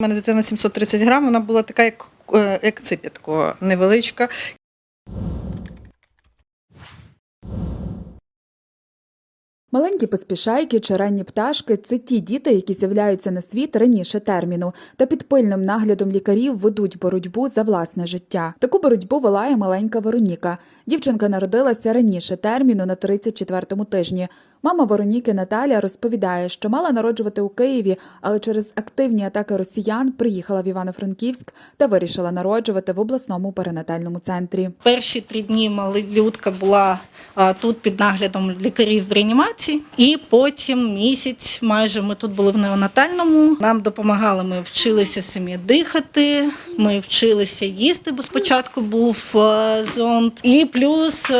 У мене дитина 730 грам, вона була така, як, е, як ципітко, невеличка. Маленькі поспішайки чи ранні пташки це ті діти, які з'являються на світ раніше терміну, та під пильним наглядом лікарів ведуть боротьбу за власне життя. Таку боротьбу вела маленька Вероніка. Дівчинка народилася раніше терміну на 34-му тижні. Мама Вероніки Наталя розповідає, що мала народжувати у Києві, але через активні атаки росіян приїхала в Івано-Франківськ та вирішила народжувати в обласному перинатальному центрі. Перші три дні малютка була тут під наглядом лікарів в реанімації, і потім місяць майже ми тут були в неонатальному. Нам допомагали, ми вчилися самі дихати, ми вчилися їсти, бо спочатку був зонд. І плюс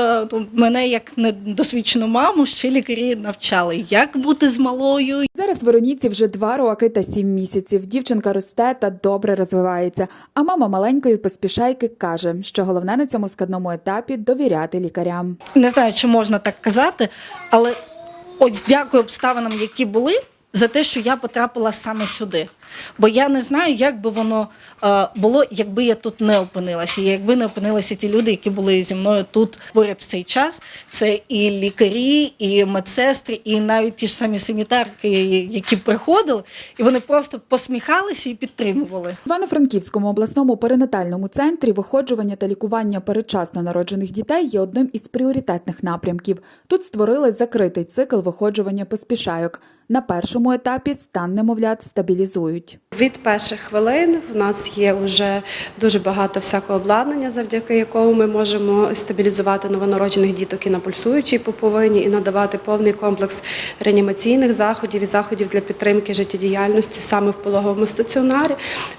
мене як недосвідчену маму ще лікарі навчали, як бути з малою, Зараз Вероніці вже два роки та сім місяців. Дівчинка росте та добре розвивається. А мама маленької поспішайки каже, що головне на цьому складному етапі довіряти лікарям. не знаю, чи можна так казати, але ось дякую обставинам, які були, за те, що я потрапила саме сюди. Бо я не знаю, як би воно е, було, якби я тут не опинилася. Якби не опинилися ті люди, які були зі мною тут поряд в цей час. Це і лікарі, і медсестри, і навіть ті ж самі санітарки, які приходили, і вони просто посміхалися і підтримували. В Івано-Франківському обласному перинатальному центрі виходжування та лікування передчасно народжених дітей є одним із пріоритетних напрямків. Тут створили закритий цикл виходжування поспішайок. На першому етапі стан немовлят стабілізують працюють. Від перших хвилин в нас є вже дуже багато всякого обладнання, завдяки якому ми можемо стабілізувати новонароджених діток і на пульсуючій поповині, і надавати повний комплекс реанімаційних заходів і заходів для підтримки життєдіяльності саме в пологовому стаціонарі,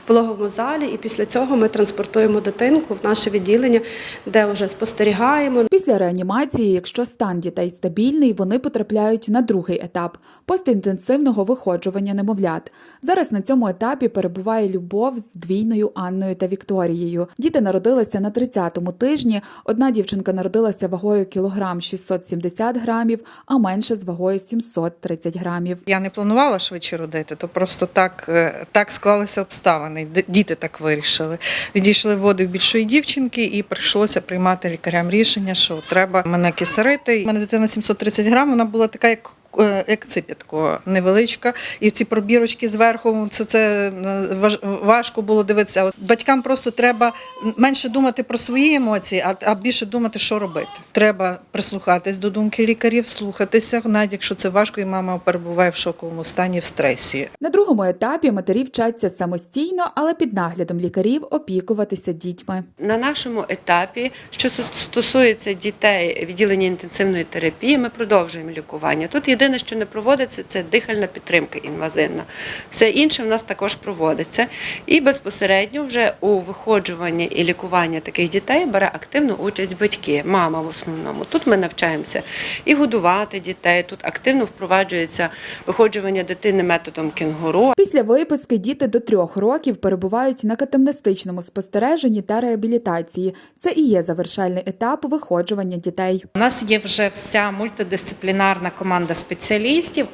в пологовому залі. І після цього ми транспортуємо дитинку в наше відділення, де вже спостерігаємо, Після реанімації, якщо стан дітей стабільний, вони потрапляють на другий етап постінтенсивного виходжування немовлят. Зараз на цьому етапі перебуває любов з двійною Анною та Вікторією. Діти народилися на 30-му тижні. Одна дівчинка народилася вагою кілограм 670 грамів, а менша з вагою 730 грамів. Я не планувала швидше родити, то просто так, е, так склалися обставини. Діти так вирішили. Відійшли води більшої дівчинки, і прийшлося приймати лікарям рішення, що треба мене кисарити. У мене дитина 730 грам, вона була така, як. Е, Як ципітко невеличка, і ці пробірочки зверху це, це е, важко було дивитися. Батькам просто треба менше думати про свої емоції, а, а більше думати, що робити. Треба прислухатись до думки лікарів, слухатися, навіть якщо це важко, і мама перебуває в шоковому стані в стресі. На другому етапі матері вчаться самостійно, але під наглядом лікарів опікуватися дітьми. На нашому етапі, що стосується дітей відділення інтенсивної терапії, ми продовжуємо лікування. Тут єдине, що не проводиться, це дихальна підтримка інвазивна. Все інше в нас також проводиться. І безпосередньо вже у виходжуванні і лікуванні таких дітей бере активну участь батьки, мама в основному. Тут ми навчаємося і годувати дітей. Тут активно впроваджується виходжування дитини методом кінгуру. Після виписки діти до трьох років перебувають на катамнестичному спостереженні та реабілітації. Це і є завершальний етап виходжування дітей. У нас є вже вся мультидисциплінарна команда спеціалістів,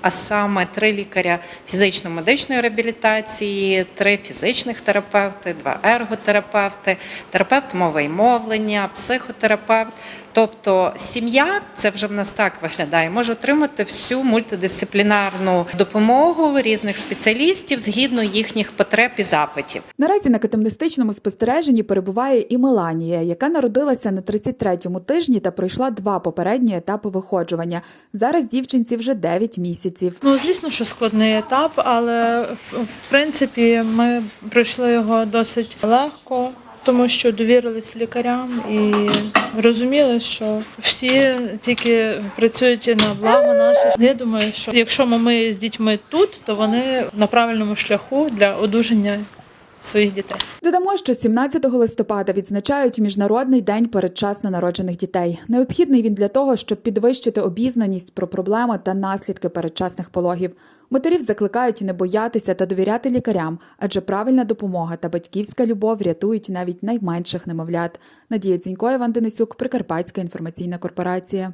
а саме три лікаря фізично-медичної реабілітації, три фізичних терапевти, два ерготерапевти, терапевт мови і мовлення, психотерапевт. Тобто сім'я, це вже в нас так виглядає, може отримати всю мультидисциплінарну допомогу різних спеціалістів згідно їхніх потреб і запитів. Наразі на катамнестичному спостереженні перебуває і Меланія, яка народилася на 33-му тижні та пройшла два попередні етапи виходжування. Зараз дівчинці вже 9 місяців. Ну, звісно, що складний етап, але в в принципі ми пройшли його досить легко, тому що довірились лікарям і розуміли, що всі тільки працюють на благо наше. Я думаю, що якщо ми з дітьми тут, то вони на правильному шляху для одужання своїх дітей. Додамо, що 17 листопада відзначають Міжнародний день передчасно народжених дітей. Необхідний він для того, щоб підвищити обізнаність про проблеми та наслідки передчасних пологів. Матерів закликають не боятися та довіряти лікарям, адже правильна допомога та батьківська любов рятують навіть найменших немовлят. Надія Цінько, Денисюк, Прикарпатська інформаційна корпорація.